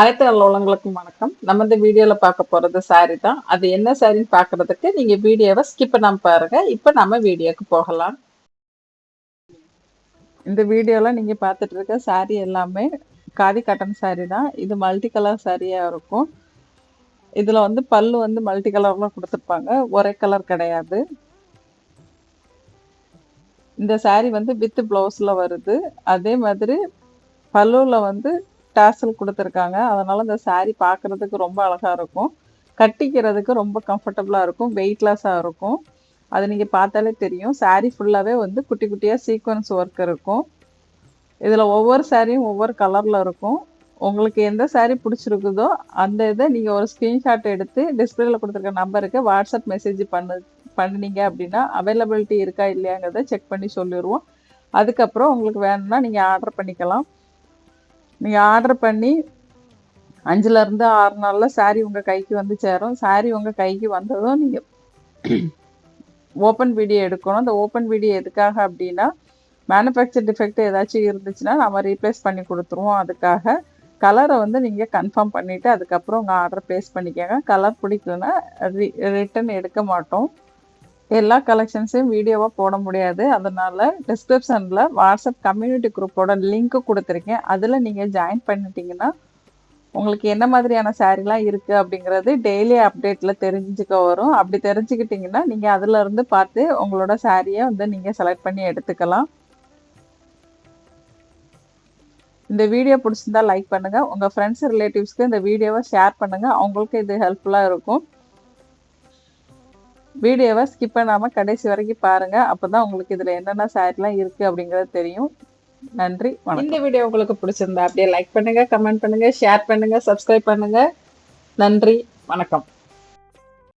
அனைத்து நல்லவங்களுக்கும் வணக்கம். நம்ம இந்த வீடியோல பார்க்க போறது சாரி தான். அது என்ன சாரின்னு பார்க்கிறதுக்கு நீங்க வீடியோவை ஸ்கிப் பண்ணாம பாருங்க. இப்போ நம்ம வீடியோக்கு போகலாம். இந்த வீடியோல நீங்க பார்த்துட்டு இருக்க சாரி எல்லாமே காதி கட்டன் சாரி தான். இது மல்டி கலர் சாரியா இருக்கும். இதுல வந்து பல்லு வந்து மல்டி கலர்ல கொடுத்துருப்பாங்க. ஒரே கலர் கிடையாது. இந்த சாரி வந்து வித் பிளவுஸ்ல வருது. அதே மாதிரி பல்லுவில் வந்து டேசல் கொடுத்துருக்காங்க. அதனால் இந்த சாரீ பார்க்கறதுக்கு ரொம்ப அழகாக இருக்கும். கட்டிக்கிறதுக்கு ரொம்ப கம்ஃபர்டபுளாக இருக்கும். வெயிட்லெஸ்ஸாக இருக்கும். அது நீங்கள் பார்த்தாலே தெரியும். சாரீ ஃபுல்லாகவே வந்து குட்டி குட்டியாக சீக்வன்ஸ் ஒர்க் இருக்கும். இதில் ஒவ்வொரு சாரியும் ஒவ்வொரு கலரில் இருக்கும். உங்களுக்கு எந்த சாரீ பிடிச்சிருக்குதோ அந்த இதை நீங்கள் ஒரு ஸ்க்ரீன்ஷாட் எடுத்து டிஸ்பிளேல கொடுத்துருக்க நம்பருக்கு வாட்ஸ்அப் மெசேஜ் பண்ணு பண்ணினீங்க அப்படின்னா அவைலபிலிட்டி இருக்கா இல்லையாங்கிறத செக் பண்ணி சொல்லிடுவோம் அதுக்கப்புறம் உங்களுக்கு வேணும்னா நீங்கள் ஆர்டர் பண்ணிக்கலாம். நீங்கள் ஆர்டர் பண்ணி அஞ்சுலேருந்து ஆறு நாளில் saree உங்கள் கைக்கு வந்து சேரும். saree உங்கள் கைக்கு வந்ததும் நீங்கள் ஓப்பன் வீடியோ எடுக்கணும். அந்த ஓப்பன் வீடியோ எதுக்காக அப்படின்னா மேனுஃபேக்சர் டிஃபெக்ட் ஏதாச்சும் இருந்துச்சுன்னா நம்ம ரீப்ளேஸ் பண்ணி கொடுத்துருவோம். அதுக்காக கலரை வந்து நீங்கள் கன்ஃபார்ம் பண்ணிவிட்டு அதுக்கப்புறம் உங்கள் ஆர்டர் ப்ளேஸ் பண்ணிக்கோங்க. கலர் பிடிக்கலன்னா ரி ரிட்டன் எடுக்க மாட்டோம். எல்லா கலெக்ஷன்ஸையும் வீடியோவாக போட முடியாது. அதனால் டிஸ்கிரிப்ஷனில் வாட்ஸ்அப் கம்யூனிட்டி குரூப்போட லிங்க்கு கொடுத்துருக்கேன். அதில் நீங்கள் ஜாயின் பண்ணிட்டீங்கன்னா உங்களுக்கு என்ன மாதிரியான சாரீலாம் இருக்குது அப்படிங்கிறது டெய்லி அப்டேட்டில் தெரிஞ்சுக்க வரும். அப்படி தெரிஞ்சுக்கிட்டிங்கன்னா நீங்கள் அதிலிருந்து பார்த்து உங்களோட சாரியை வந்து நீங்கள் செலக்ட் பண்ணி எடுத்துக்கலாம். இந்த வீடியோ பிடிச்சிருந்தா லைக் பண்ணுங்கள் உங்கள் ஃப்ரெண்ட்ஸ் ரிலேட்டிவ்ஸ்க்கு இந்த வீடியோவை ஷேர் பண்ணுங்கள் அவங்களுக்கு இது ஹெல்ப்ஃபுல்லாக இருக்கும். வீடியோவை ஸ்கிப் பண்ணாமல் கடைசி வரைக்கும் பாருங்கள் அப்போ தான் உங்களுக்கு இதில் என்னென்ன சாரிலாம் இருக்குது அப்படிங்கிறது தெரியும். நன்றி வணக்கம். இந்த வீடியோ உங்களுக்கு பிடிச்சிருந்தா அப்படியே லைக் பண்ணுங்கள் கமெண்ட் பண்ணுங்கள் ஷேர் பண்ணுங்கள் சப்ஸ்கிரைப் பண்ணுங்கள் நன்றி வணக்கம்.